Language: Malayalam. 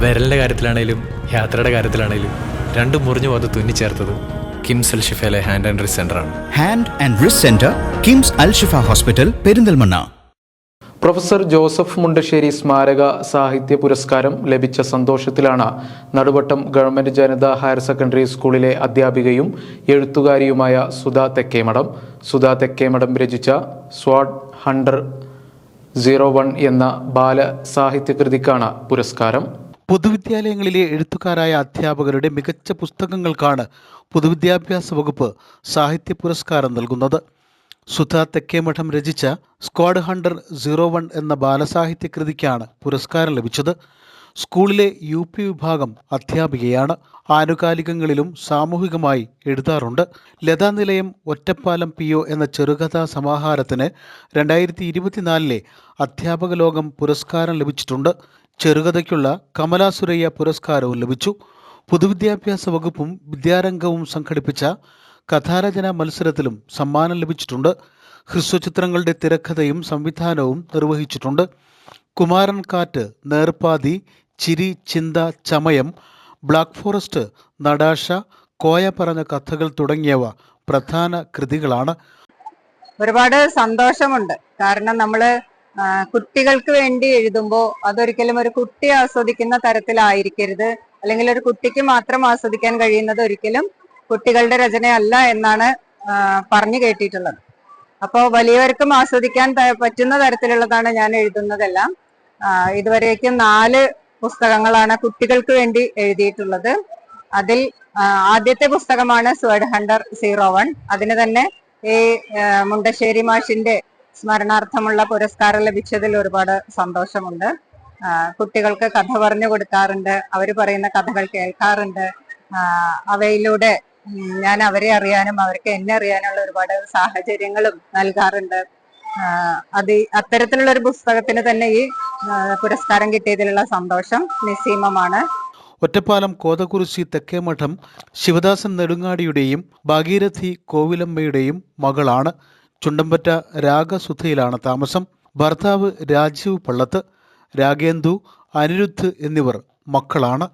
വിരലിന്റെ കാര്യത്തിലാണേലും യാത്രയുടെ കാര്യത്തിലാണേലും രണ്ടും മുറിഞ്ഞു പോകാതെ തുന്നിച്ചേർത്തത് കിംസ് അൽ ഷിഫയിലെ ഹാൻഡ് ആൻഡ് റിസ് ആണ്. Hand and wrist centre KIMS Alshifa hospital Perinthalmanna. Professor Joseph Mundassery സ്മാരക സാഹിത്യ പുരസ്കാരം ലഭിച്ച സന്തോഷത്തിലാണ് Naduvattom government Janatha higher secondary സ്കൂളിലെ അധ്യാപികയും എഴുത്തുകാരിയുമായ സുധാ തെക്കേമഠം. സുധാ തെക്കേമഠം രചിച്ച സ്വാഡ് ഹണ്ടർ സീറോ വൺ എന്ന ബാല സാഹിത്യകൃതിക്കാണ് പുരസ്കാരം. പൊതുവിദ്യാലയങ്ങളിലെ എഴുത്തുകാരായ അധ്യാപകരുടെ മികച്ച പുസ്തകങ്ങൾക്കാണ് പൊതുവിദ്യാഭ്യാസ വകുപ്പ് സാഹിത്യ പുരസ്കാരം നൽകുന്നത്. സുധ തെക്കേമഠം രചിച്ച സ്ക്വാഡ് ഹണ്ടർ സീറോ വൺ എന്ന ബാലസാഹിത്യ കൃതിക്കാണ് പുരസ്കാരം ലഭിച്ചത്. സ്കൂളിലെ യു പി വിഭാഗം അധ്യാപികയാണ്. ആനുകാലികങ്ങളിലും സാമൂഹികമായി എഴുതാറുണ്ട്. ലതാ നിലയം ഒറ്റപ്പാലം പി ഒ എന്ന ചെറുകഥാ സമാഹാരത്തിന് രണ്ടായിരത്തി ഇരുപത്തിനാലിലെ അധ്യാപക ലോകം പുരസ്കാരം ലഭിച്ചിട്ടുണ്ട്. ചെറുകഥയ്ക്കുള്ള കമലാസുരയ്യ പുരസ്കാരവും ലഭിച്ചു. പൊതുവിദ്യാഭ്യാസ വകുപ്പും വിദ്യാരംഗവും സംഘടിപ്പിച്ച കഥാരചന മത്സരത്തിലും സമ്മാനം ലഭിച്ചിട്ടുണ്ട്. ഹ്രസ്വചിത്രങ്ങളുടെ തിരക്കഥയും സംവിധാനവും നിർവഹിച്ചിട്ടുണ്ട്. കുമാരൻ കാറ്റ് നേർപ്പാതി ചിരി ചിന്ത ചമയം ബ്ലാക്ക് ഫോറസ്റ്റ് നടാഷ കോയ പറഞ്ഞ കഥകൾ തുടങ്ങിയവ പ്രധാന കൃതികളാണ്. ഒരുപാട് സന്തോഷമുണ്ട്. കാരണം നമ്മൾ ആ, കുട്ടികൾക്ക് വേണ്ടി എഴുതുമ്പോൾ അതൊരിക്കലും ഒരു കുട്ടി ആസ്വദിക്കുന്ന തരത്തിലായിരിക്കരുത്. അല്ലെങ്കിൽ ഒരു കുട്ടിക്ക് മാത്രം ആസ്വദിക്കാൻ കഴിയുന്നത് ഒരിക്കലും കുട്ടികളുടെ രചനയല്ല എന്നാണ് പറഞ്ഞു കേട്ടിട്ടുള്ളത്. അപ്പോൾ വലിയവർക്കും ആസ്വദിക്കാൻ പറ്റുന്ന തരത്തിലുള്ളതാണ് ഞാൻ എഴുതുന്നതെല്ലാം. ഇതുവരേക്കും നാല് പുസ്തകങ്ങളാണ് കുട്ടികൾക്ക് വേണ്ടി എഴുതിയിട്ടുള്ളത്. അതിൽ ആദ്യത്തെ പുസ്തകമാണ് സ്വേഡ് ഹണ്ടർ സീറോ വൺ അതിന് തന്നെ ഈ മുണ്ടശ്ശേരി മാഷിന്റെ സ്മരണാർത്ഥമുള്ള പുരസ്കാരം ലഭിച്ചതിൽ ഒരുപാട് സന്തോഷമുണ്ട്. കുട്ടികൾക്ക് കഥ പറഞ്ഞു കൊടുക്കാറുണ്ട്. അവർ പറയുന്ന കഥകൾ കേൾക്കാറുണ്ട്. അവയിലൂടെ ഞാൻ അവരെ അറിയാനും അവർക്ക് എന്നെ അറിയാനുള്ള ഒരുപാട് സാഹചര്യങ്ങളും നൽകാറുണ്ട്. അത് അത്തരത്തിലുള്ള ഒരു പുസ്തകത്തിന് തന്നെ ഈ പുരസ്കാരം കിട്ടിയതിലുള്ള സന്തോഷം നിസ്സീമമാണ് ഒറ്റപ്പാലം കോതകുറിശി തെക്കേമഠം ശിവദാസൻ നെടുങ്ങാടിയുടെയും ഭാഗീരഥി കോവിലമ്മയുടെയും മകളാണ് ചുണ്ടമ്പറ്റ രാഗസുധയിലാണ് താമസം. ഭർത്താവ് രാജീവ് പള്ളത്ത് രാഗേന്ദു അനിരുദ്ധ് എന്നിവർ മക്കളാണ്.